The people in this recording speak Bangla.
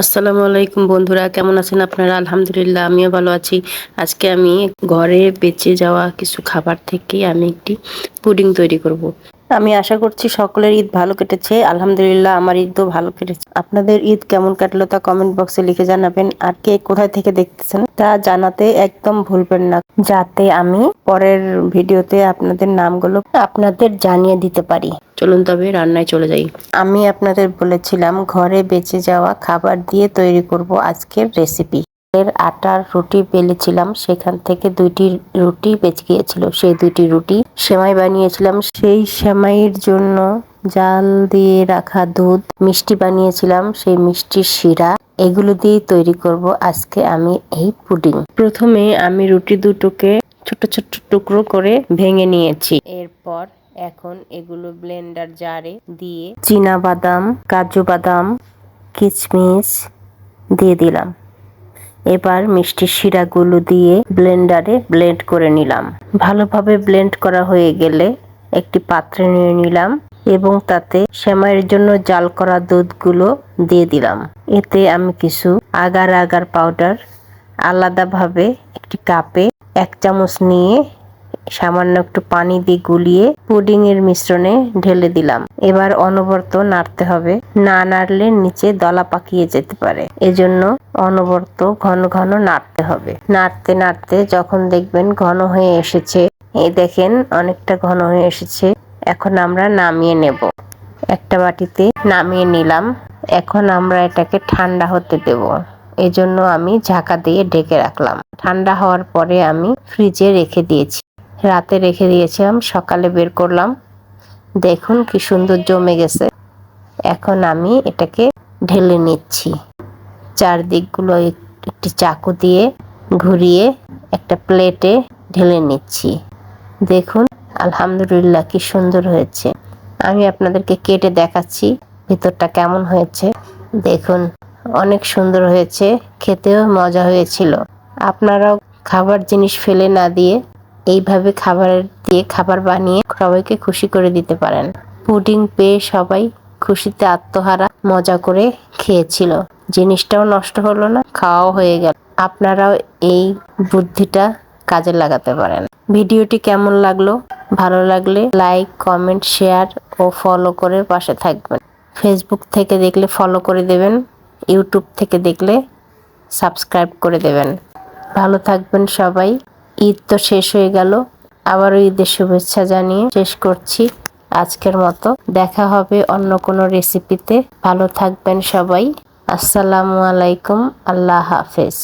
আসসালামু আলাইকুম বন্ধুরা, কেমন আছেন আপনারা আলহামদুলিল্লাহ, আমিও ভালো আছি আজকে আমি ঘরে বেঁচে যাওয়া কিছু খাবার থেকে আমি একটি পুডিং তৈরি করব। আমি আশা করছি সকলের ঈদ ভালো কেটেছে। আলহামদুলিল্লাহ আমার ঈদও ভালো কেটেছে। আপনাদের ঈদ কেমন কাটলো তা কমেন্ট বক্সে লিখে জানাবেন। আর কে কোথায় থেকে দেখতেছেন তা জানাতে একদম ভুলবেন না। যাতে আমি পরের ভিডিওতে আপনাদের নামগুলো আপনাদের জানিয়ে দিতে পারি। চলুন তবে রান্নায় চলে যাই। আমি আপনাদের বলেছিলাম ঘরে বেঁচে যাওয়া খাবার দিয়ে তৈরি করব আজকের রেসিপি এর আটার রুটি বেলেছিলাম, সেখান থেকে দুইটি রুটি বেঁচে গিয়েছিল। সেই দুইটি রুটি সেমাই বানিয়েছিলাম। সেই সেমাইয়ের জন্য জাল দিয়ে রাখা দুধ, মিষ্টি বানিয়েছিলাম। সেই মিষ্টির শিরা, এগুলো দিয়ে তৈরি করব আজকে আমি এই পুডিং। প্রথমে আমি রুটি দুটোকে ছোট ছোট টুকরো করে ভেঙে নিয়েছি। এরপর এখন এগুলো ব্লেন্ডার জারে দিয়ে চীনা বাদাম, কাজু বাদাম কিচমিচ দিয়ে দিলাম। এবার মিষ্টির শিরাগুলো দিয়ে ব্লেন্ডারে ব্লেন্ড করে নিলাম। ভালোভাবে ব্লেন্ড করা হয়ে গেলে একটি পাত্রে নিয়ে নিলাম এবং তাতে সেমাইয়ের জন্য জাল করা দুধগুলো দিয়ে দিলাম। এতে আমি কিছু আগার আগার পাউডার আলাদাভাবে একটি কাপে এক চামচ নিয়ে সামান্য একটু পানি দিয়ে গুলিয়ে পুডিং এর মিশ্রণে ঢেলে দিলাম। এবার অনবরত নাড়তে হবে। না নাড়লে নিচে দলা পাকিয়ে যেতে পারে। এজন্য অনবরত ঘন ঘন নাড়তে হবে। নাড়তে নাড়তে যখন দেখবেন ঘন হয়ে এসেছে, এই দেখেন অনেকটা ঘন হয়ে এসেছে। এখন আমরা নামিয়ে নেব। একটা বাটিতে নামিয়ে নিলাম। এখন আমরা এটাকে ঠান্ডা হতে দেব। এজন্য আমি ঝাঁকা দিয়ে ঢেকে রাখলাম। ঠান্ডা হওয়ার পরে আমি ফ্রিজে রেখে দিয়েছি। রাতে রেখে দিয়েছিলাম, সকালে বের করলাম। দেখুন কি সুন্দর জমে গেছে। এখন আমি এটাকে ঢেলে নিচ্ছি। চারদিকগুলো একটি চাকু দিয়ে ঘুরিয়ে একটা প্লেটে ঢেলে নিচ্ছি। দেখুন, আলহামদুলিল্লাহ কি সুন্দর হয়েছে। আমি আপনাদেরকে কেটে দেখাচ্ছি ভিতরটা কেমন হয়েছে। দেখুন, অনেক সুন্দর হয়েছে, খেতেও মজা হয়েছিল। আপনারাও খাবার জিনিস ফেলে না দিয়ে এইভাবে খাবার দিয়ে খাবার বানিয়ে সবাইকে খুশি করে দিতে পারেন। পুডিং পেয়ে সবাই খুশিতে আত্মহারা মজা করে খেয়েছিল। জিনিসটাও নষ্ট হলো না, খাওয়াও হয়ে গেল। আপনারাও এই বুদ্ধিটা কাজে লাগাতে পারেন। ভিডিওটি কেমন লাগল? ভালো লাগলে লাইক, কমেন্ট, শেয়ার ও ফলো করে পাশে থাকবেন। ফেসবুক থেকে দেখলে ফলো করে দেবেন, ইউটিউব থেকে দেখলে সাবস্ক্রাইব করে দেবেন। ভালো থাকবেন সবাই। ঈদ তো শেষ হয়ে গেল। আবারও ঈদের শুভেচ্ছা জানিয়ে শেষ করছি আজকের মতো। দেখা হবে অন্য কোনো রেসিপিতে ভালো থাকবেন সবাই। আসসালামু আলাইকুম। আল্লাহ হাফেজ।